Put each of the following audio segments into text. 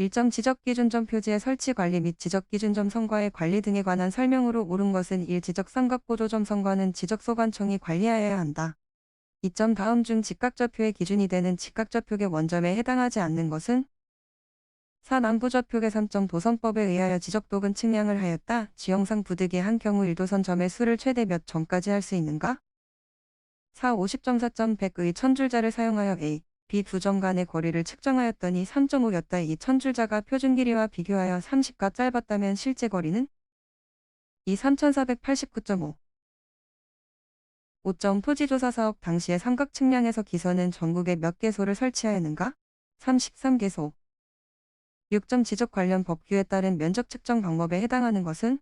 일정 지적기준점 표지의 설치 관리 및 지적기준점 선과의 관리 등에 관한 설명으로 옳은 것은 1. 지적삼각보조점 선과는 지적소관청이 관리하여야 한다. 2점 다음 중 직각좌표의 기준이 되는 직각좌표계 원점에 해당하지 않는 것은 4. 남부좌표계 3점 도선법에 의하여 지적도근 측량을 하였다. 지형상 부득이 한 경우 1도선 점의 수를 최대 몇 점까지 할 수 있는가? 4. 50점 4점 100의 천줄자를 사용하여 A, B 두점 간의 거리를 측정하였더니 3.5였다. 이 천줄자가 표준 길이와 비교하여 30가 짧았다면 실제 거리는? 이 3489.5. 5점 토지조사 사업 당시에 삼각 측량에서 기선은 전국에 몇 개소를 설치하였는가? 33개소. 6점 지적 관련 법규에 따른 면적 측정 방법에 해당하는 것은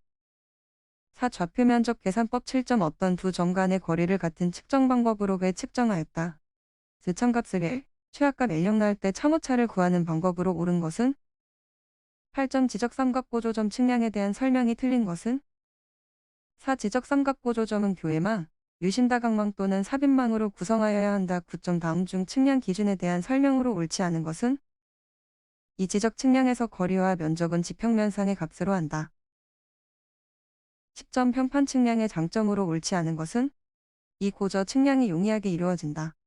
4. 좌표 면적 계산법 7점 어떤 두 점 간의 거리를 같은 측정 방법으로 왜 측정하였다. 즈참값을 1, L령 나올 때 참오차를 구하는 방법으로 옳은 것은 8점 지적 삼각보조점 측량에 대한 설명이 틀린 것은 4. 지적 삼각보조점은 교회망, 유심다각망 또는 삽입망으로 구성하여야 한다. 9점 다음 중 측량 기준에 대한 설명으로 옳지 않은 것은 이 지적 측량에서 거리와 면적은 지평면상의 값으로 한다. 10점 평판 측량의 장점으로 옳지 않은 것은 이 고저 측량이 용이하게 이루어진다.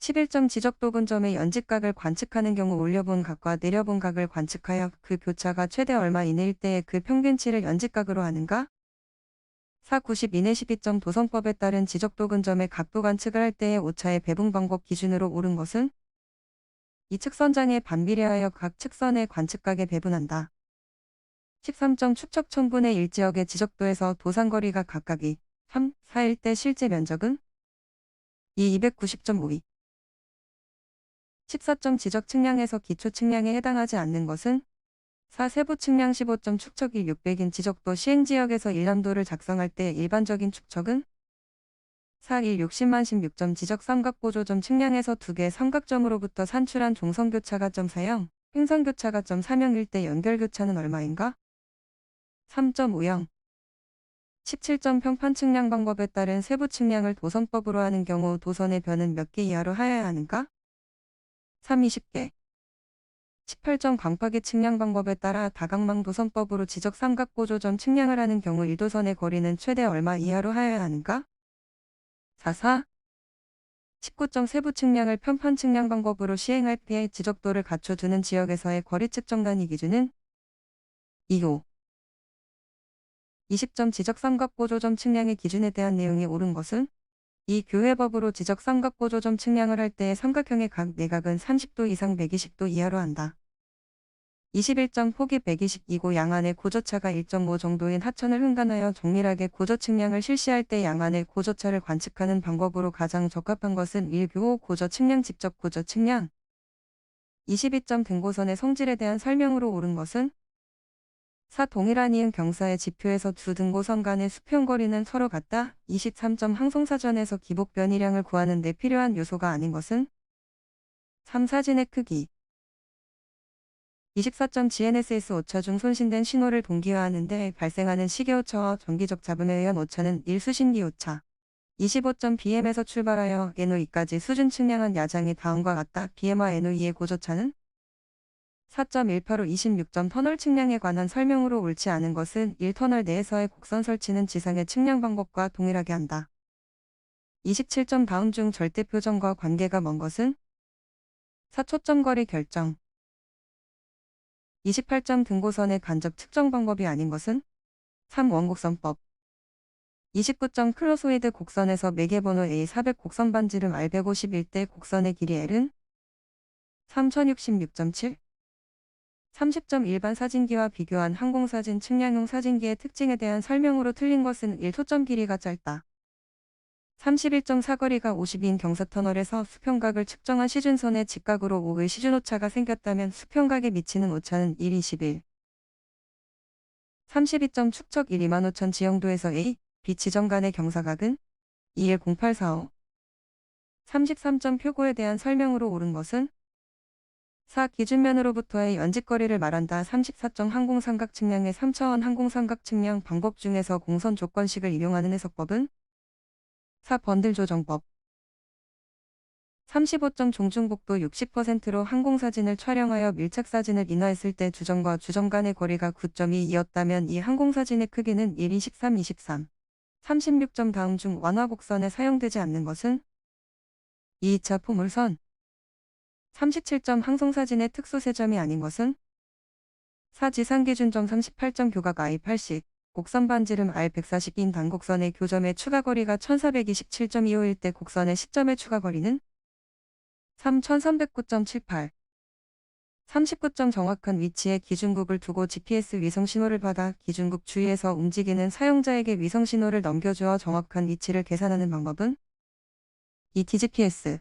11점 지적 도근점의 연직각을 관측하는 경우 올려본 각과 내려본 각을 관측하여 그 교차가 최대 얼마 이내일 때의 그 평균치를 연직각으로 하는가? 4. 90 이내 12점 도선법에 따른 지적 도근점의 각도 관측을 할 때의 오차의 배분 방법 기준으로 옳은 것은 이 측선장에 반비례하여 각 측선의 관측각에 배분한다. 13점 축척 촌분의 1 지역의 지적도에서 도산거리가 각각이 3, 4일 때 실제 면적은 2, 290.52. 14점 지적 측량에서 기초 측량에 해당하지 않는 것은 4. 세부 측량 15점 축척일 600인 지적도 시행지역에서 일람도를 작성할 때 일반적인 축척은 4. 1 60만 16점 지적 삼각보조점 측량에서 두 개 삼각점으로부터 산출한 종성교차가점 사형, 횡성교차가점 사명일 때 연결교차는 얼마인가? 3.50 17점 평판 측량 방법에 따른 세부 측량을 도선법으로 하는 경우 도선의 변은 몇 개 이하로 하여야 하는가? 3. 20개 18점 광파기 측량 방법에 따라 다각망 도선법으로 지적 삼각보조점 측량을 하는 경우 1도선의 거리는 최대 얼마 이하로 하여야 하는가? 4. 4 19점 세부 측량을 편판 측량 방법으로 시행할 때의 지적도를 갖춰두는 지역에서의 거리 측정 단위 기준은 2호 20점 지적 삼각보조점 측량의 기준에 대한 내용이 옳은 것은 이 교회법으로 지적 삼각보조점 측량을 할 때의 삼각형의 각 내각은 30도 이상 120도 이하로 한다. 21점 폭이 122고 양안의 고저차가 1.5 정도인 하천을 흥간하여 정밀하게 고저 측량을 실시할 때 양안의 고저차를 관측하는 방법으로 가장 적합한 것은 1교호 고저 측량 직접 고저 측량 22점 등고선의 성질에 대한 설명으로 옳은 것은 사 동일한 이은 경사의 지표에서 두 등고선 간의 수평거리는 서로 같다. 23점 항송사전에서 기복 변이량을 구하는 데 필요한 요소가 아닌 것은 3. 사진의 크기 24점 GNSS 오차 중 손신된 신호를 동기화하는데 발생하는 시계 오차와 전기적 잡음에 의한 오차는 1수신기 오차 25점 BM에서 출발하여 NO2까지 수준 측량한 야장이 다음과 같다. BM와 NO2의 고저차는 4.185 26점 터널 측량에 관한 설명으로 옳지 않은 것은 1터널 내에서의 곡선 설치는 지상의 측량 방법과 동일하게 한다. 27점 다음 중 절대 표정과 관계가 먼 것은 4초점 거리 결정 28점 등고선의 간접 측정 방법이 아닌 것은 3. 원곡선법 29점 클로소이드 곡선에서 매개번호 A400 곡선 반지름 R151대 곡선의 길이 L은 3066.7 30점 일반 사진기와 비교한 항공사진 측량용 사진기의 특징에 대한 설명으로 틀린 것은 1초점 길이가 짧다. 31점 사거리가 50인 경사터널에서 수평각을 측정한 시준선의 직각으로 5의 시준오차가 생겼다면 수평각에 미치는 오차는 1, 21. 32점 축척 1, 2만 5천 지형도에서 A, B 지점 간의 경사각은 2, 1, 0845. 33점 표고에 대한 설명으로 옳은 것은 4. 기준면으로부터의 연직거리를 말한다. 34점 항공삼각 측량의 3차원 항공삼각 측량 방법 중에서 공선 조건식을 이용하는 해석법은 4. 번들 조정법 35점 종중복도 60%로 항공사진을 촬영하여 밀착사진을 인화했을 때 주점과 주점 간의 거리가 9.2이었다면 이 항공사진의 크기는 1, 23, 23. 36점 다음 중 완화 곡선에 사용되지 않는 것은 2차 포물선 37점 항성사진의 특수세점이 아닌 것은 4 지상기준점 38점 교각 I80 곡선 반지름 R140인 단곡선의 교점의 추가 거리가 1427.25일 때 곡선의 시점의 추가 거리는 3309.78 39점 정확한 위치에 기준국을 두고 GPS 위성 신호를 받아 기준국 주위에서 움직이는 사용자에게 위성 신호를 넘겨주어 정확한 위치를 계산하는 방법은 이 TGPS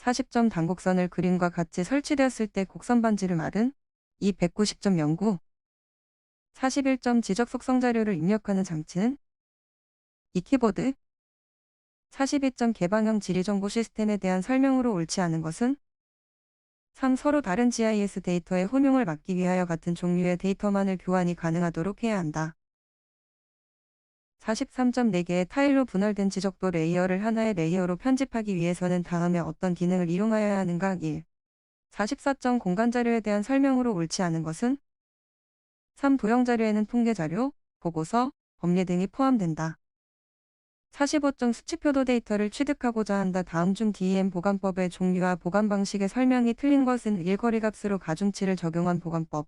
40점 단곡선을 그림과 같이 설치되었을 때 곡선 반지름 R은 이 190.09 41점 지적 속성 자료를 입력하는 장치는 이 키보드 42점 개방형 지리정보 시스템에 대한 설명으로 옳지 않은 것은 3. 서로 다른 GIS 데이터의 혼용을 막기 위하여 같은 종류의 데이터만을 교환이 가능하도록 해야 한다. 43.4개의 타일로 분할된 지적도 레이어를 하나의 레이어로 편집하기 위해서는 다음에 어떤 기능을 이용하여야 하는가 1. 44점 공간 자료에 대한 설명으로 옳지 않은 것은 3. 도형 자료에는 통계 자료, 보고서, 법례 등이 포함된다. 45점 수치표도 데이터를 취득하고자 한다. 다음 중 DEM 보관법의 종류와 보관 방식의 설명이 틀린 것은 일거리 값으로 가중치를 적용한 보관법.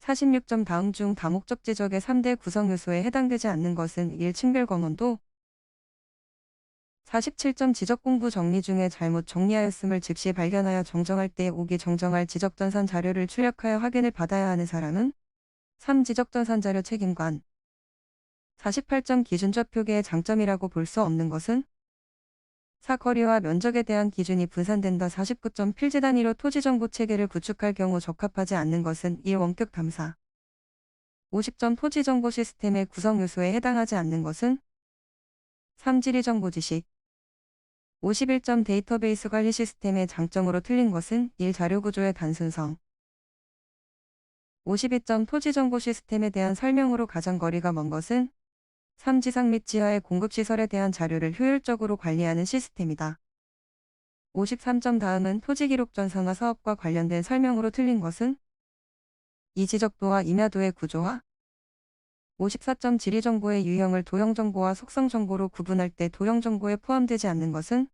46점 다음 중 다목적 지적의 3대 구성 요소에 해당되지 않는 것은 1. 층별 검원도 47점 지적 공부 정리 중에 잘못 정리하였음을 즉시 발견하여 정정할 때 오기 정정할 지적전산 자료를 출력하여 확인을 받아야 하는 사람은 3. 지적전산 자료 책임관 48점 기준적 표계의 장점이라고 볼 수 없는 것은 사거리와 면적에 대한 기준이 분산된다. 49점 필지 단위로 토지 정보 체계를 구축할 경우 적합하지 않는 것은 1. 원격 탐사 50점 토지 정보 시스템의 구성 요소에 해당하지 않는 것은 3. 지리 정보 지식 51점 데이터베이스 관리 시스템의 장점으로 틀린 것은 1. 자료 구조의 단순성 52점 토지 정보 시스템에 대한 설명으로 가장 거리가 먼 것은 3. 지상 및 지하의 공급시설에 대한 자료를 효율적으로 관리하는 시스템이다. 53점 다음은 토지기록 전산화 사업과 관련된 설명으로 틀린 것은 이 지적도와 임야도의 구조화 54점 지리정보의 유형을 도형정보와 속성정보로 구분할 때 도형정보에 포함되지 않는 것은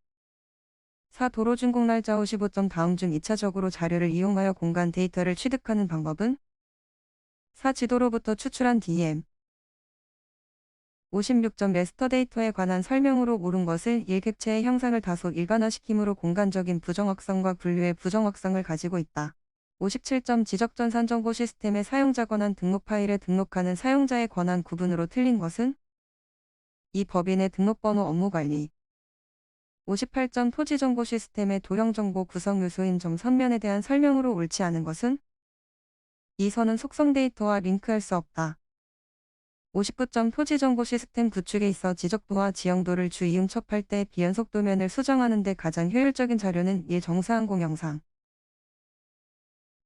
4. 도로 준공 날짜 55점 다음 중 2차적으로 자료를 이용하여 공간 데이터를 취득하는 방법은 4. 지도로부터 추출한 DM 56점 레스터 데이터에 관한 설명으로 옳은 것을 일객체의 형상을 다소 일반화시킴으로 공간적인 부정확성과 분류의 부정확성을 가지고 있다. 57점 지적전 산 정보 시스템의 사용자 권한 등록 파일에 등록하는 사용자의 권한 구분으로 틀린 것은 이 법인의 등록번호 업무 관리 58점 토지 정보 시스템의 도형 정보 구성 요소인 점 선면에 대한 설명으로 옳지 않은 것은 이 선은 속성 데이터와 링크할 수 없다. 59점 토지 정보 시스템 구축에 있어 지적도와 지형도를 주 이응 첩할 때 비연속 도면을 수정하는 데 가장 효율적인 자료는 이 정사항공 영상.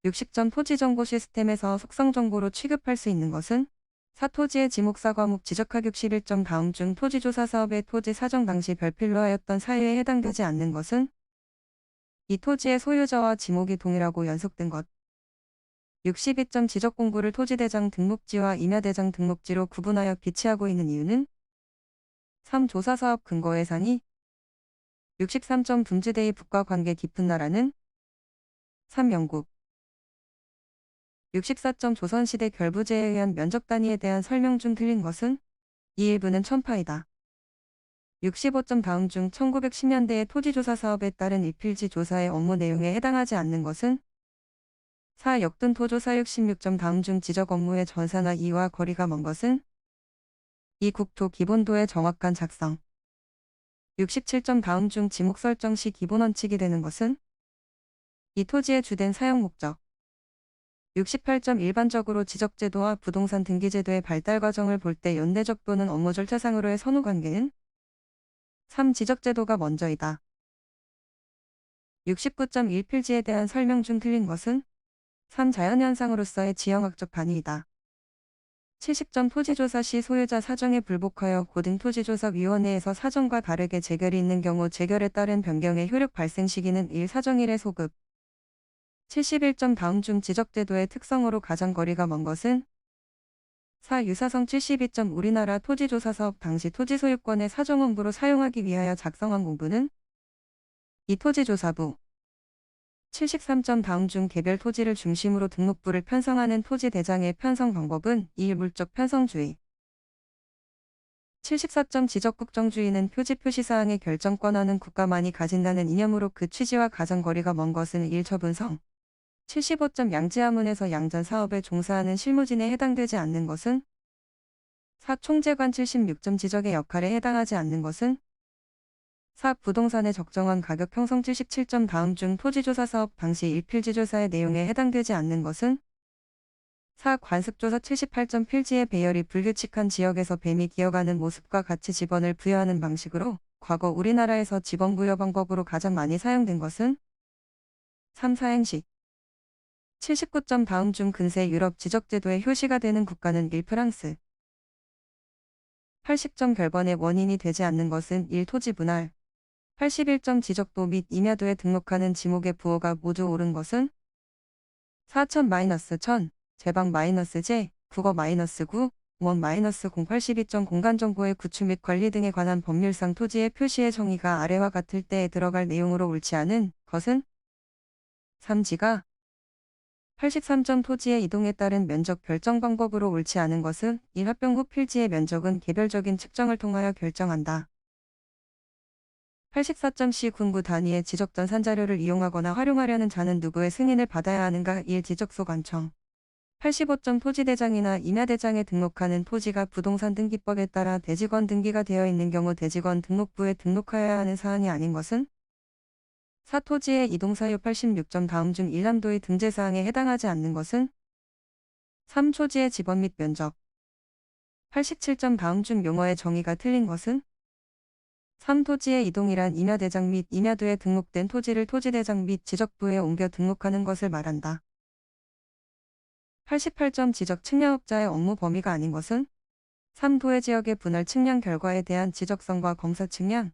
60점 토지 정보 시스템에서 속성 정보로 취급할 수 있는 것은 사토지의 지목사 과목 지적학 61점 다음 중 토지조사 사업의 토지 사정 당시 별필로 하였던 사유에 해당되지 않는 것은 이 토지의 소유자와 지목이 동일하고 연속된 것. 62점 지적 공부를 토지대장 등록지와 임야대장 등록지로 구분하여 비치하고 있는 이유는 3. 조사사업 근거 예산이 63점 둔지대의 북과 관계 깊은 나라는 3. 영국 64점 조선시대 결부제에 의한 면적 단위에 대한 설명 중 틀린 것은 이 일부는 천파이다. 65점 다음 중 1910년대의 토지조사 사업에 따른 일필지 조사의 업무 내용에 해당하지 않는 것은 4. 역든 토조사 66점 다음 중 지적 업무의 전산화 이와 거리가 먼 것은 이 국토 기본도의 정확한 작성 67점 다음 중 지목 설정 시 기본 원칙이 되는 것은 이 토지의 주된 사용 목적 68점 일반적으로 지적제도와 부동산 등기제도의 발달 과정을 볼 때 연대적 또는 업무 절차상으로의 선후 관계는 3. 지적제도가 먼저이다. 69.1 필지에 대한 설명 중 틀린 것은 3. 자연현상으로서의 지형학적 단위이다. 70점 토지조사 시 소유자 사정에 불복하여 고등토지조사위원회에서 사정과 다르게 재결이 있는 경우 재결에 따른 변경의 효력 발생 시기는 1 사정일의 소급. 71점 다음 중 지적제도의 특성으로 가장 거리가 먼 것은 4. 유사성 72점 우리나라 토지조사사업 당시 토지소유권의 사정원부로 사용하기 위하여 작성한 공부는 2. 토지조사부 73점 다음 중 개별 토지를 중심으로 등록부를 편성하는 토지 대장의 편성 방법은 2. 물적 편성주의 74점 지적국정주의는 표지 표시사항의 결정권한은 국가만이 가진다는 이념으로 그 취지와 가장 거리가 먼 것은 1. 처분성 75점 양지하문에서 양전 사업에 종사하는 실무진에 해당되지 않는 것은 4. 총재관 76점 지적의 역할에 해당하지 않는 것은 4. 부동산의 적정한 가격 형성 77점 다음 중 토지조사 사업 당시 일필지조사의 내용에 해당되지 않는 것은 4. 관습조사 78점 필지의 배열이 불규칙한 지역에서 뱀이 기어가는 모습과 같이 지번을 부여하는 방식으로 과거 우리나라에서 지번 부여 방법으로 가장 많이 사용된 것은 3. 사행시 79점 다음 중 근세 유럽 지적제도의 효시가 되는 국가는 1. 프랑스 80점 결번의 원인이 되지 않는 것은 1. 토지 분할 81점 지적도 및 임야도에 등록하는 지목의 부호가 모두 옳은 것은 4000-1000 제방 마이너스 제 국어 마이너스 9원 마이너스 082점 공간정보의 구축 및 관리 등에 관한 법률상 토지의 표시의 정의가 아래와 같을 때에 들어갈 내용으로 옳지 않은 것은 3지가 83점 토지의 이동에 따른 면적 결정 방법으로 옳지 않은 것은 이 합병 후 필지의 면적은 개별적인 측정을 통하여 결정한다. 84.C 군구 단위의 지적전 산자료를 이용하거나 활용하려는 자는 누구의 승인을 받아야 하는가? 1 지적소 관청. 85점 토지대장이나 임야대장에 등록하는 토지가 부동산 등기법에 따라 대직원 등기가 되어 있는 경우 대직원 등록부에 등록하여야 하는 사안이 아닌 것은? 사토지의 이동사유 86점 다음 중 일람도의 등재사항에 해당하지 않는 것은? 3초지의 지번 및 면적. 87점 다음 중 용어의 정의가 틀린 것은 3토지의 이동이란 임야대장 및 임야도에 등록된 토지를 토지대장 및 지적부에 옮겨 등록하는 것을 말한다. 88점 지적 측량업자의 업무 범위가 아닌 것은 3도의 지역의 분할 측량 결과에 대한 지적성과 검사 측량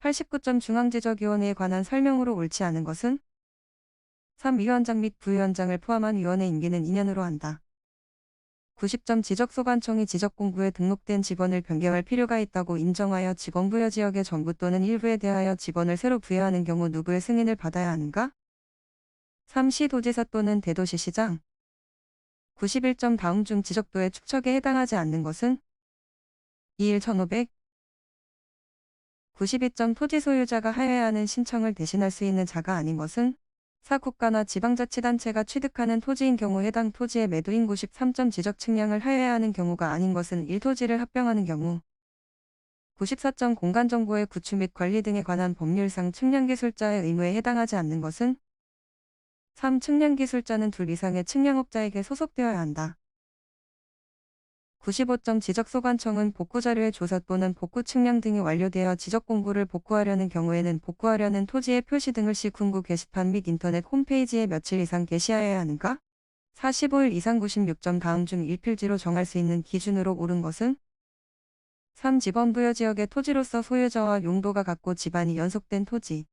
89점 중앙지적위원회에 관한 설명으로 옳지 않은 것은 3. 위원장 및 부위원장을 포함한 위원회 임기는 2년으로 한다. 90점 지적소관청이 지적공부에 등록된 직원을 변경할 필요가 있다고 인정하여 직원부여 지역의 전부 또는 일부에 대하여 직원을 새로 부여하는 경우 누구의 승인을 받아야 하는가? 3. 시 도지사 또는 대도시 시장 91점 다음 중 지적도의 축척에 해당하지 않는 것은 2일 1500 92점 토지 소유자가 하여야 하는 신청을 대신할 수 있는 자가 아닌 것은 사국가나 지방자치단체가 취득하는 토지인 경우 해당 토지의 매도인 93점 지적 측량을 하여야 하는 경우가 아닌 것은 1토지를 합병하는 경우 94점 공간정보의 구축 및 관리 등에 관한 법률상 측량기술자의 의무에 해당하지 않는 것은 3. 측량기술자는 둘 이상의 측량업자에게 소속되어야 한다. 95점 지적소관청은 복구자료의 조사 또는 복구 측량 등이 완료되어 지적 공부를 복구하려는 경우에는 복구하려는 토지의 표시 등을 시 군구 게시판 및 인터넷 홈페이지에 며칠 이상 게시하여야 하는가? 45일 이상 96점 다음 중 1필지로 정할 수 있는 기준으로 옳은 것은 3. 지번부여 지역의 토지로서 소유자와 용도가 같고 집안이 연속된 토지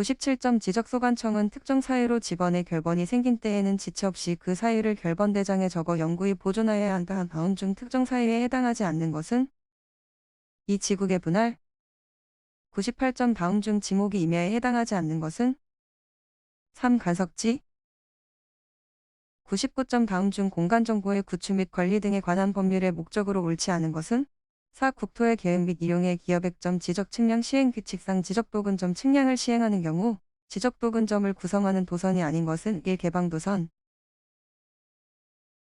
97점 지적소관청은 특정 사유로 집원의 결번이 생긴 때에는 지체 없이 그 사유를 결번대장에 적어 영구히 보존하여야 한다. 다음 중 특정 사유에 해당하지 않는 것은 이 지국의 분할 98점 다음 중 지목이 임야에 해당하지 않는 것은 3. 간석지 99점 다음 중 공간정보의 구축 및 관리 등에 관한 법률의 목적으로 옳지 않은 것은 4. 국토의 계획 및 이용의 기업액 점 지적 측량 시행 규칙상 지적도근점 측량을 시행하는 경우 지적도근점을 구성하는 도선이 아닌 것은 1. 개방 도선